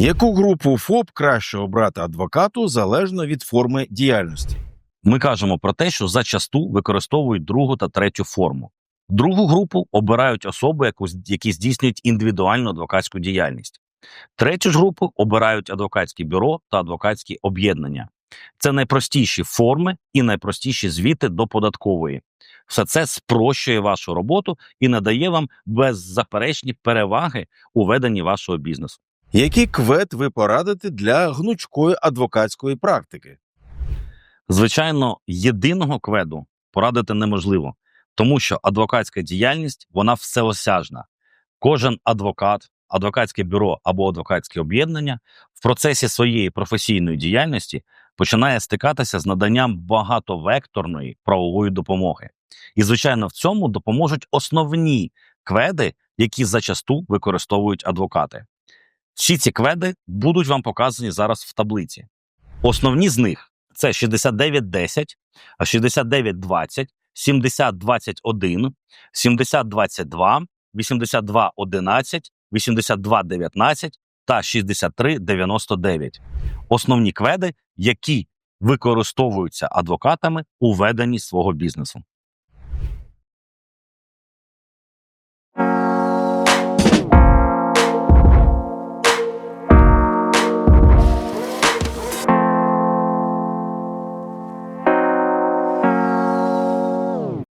Яку групу ФОП краще обрати адвокату залежно від форми діяльності? Ми кажемо про те, що зачасту використовують другу та третю форму. Другу групу обирають особи, які здійснюють індивідуальну адвокатську діяльність. Третю ж групу обирають адвокатські бюро та адвокатські об'єднання. Це найпростіші форми і найпростіші звіти до податкової. Все це спрощує вашу роботу і надає вам беззаперечні переваги у веденні вашого бізнесу. Який квет ви порадите для гнучкої адвокатської практики? Звичайно, єдиного кведу порадити неможливо, тому що адвокатська діяльність вона всеосяжна. Кожен адвокат, адвокатське бюро або адвокатське об'єднання в процесі своєї професійної діяльності починає стикатися з наданням багатовекторної правової допомоги. І, звичайно, в цьому допоможуть основні кведи, які зачасту використовують адвокати. Всі ці кведи будуть вам показані зараз в таблиці. Основні з них це 6910, 6920, 7021, 7022, 8211, 8219 та 6399. Основні кведи, які використовуються адвокатами у веденні свого бізнесу.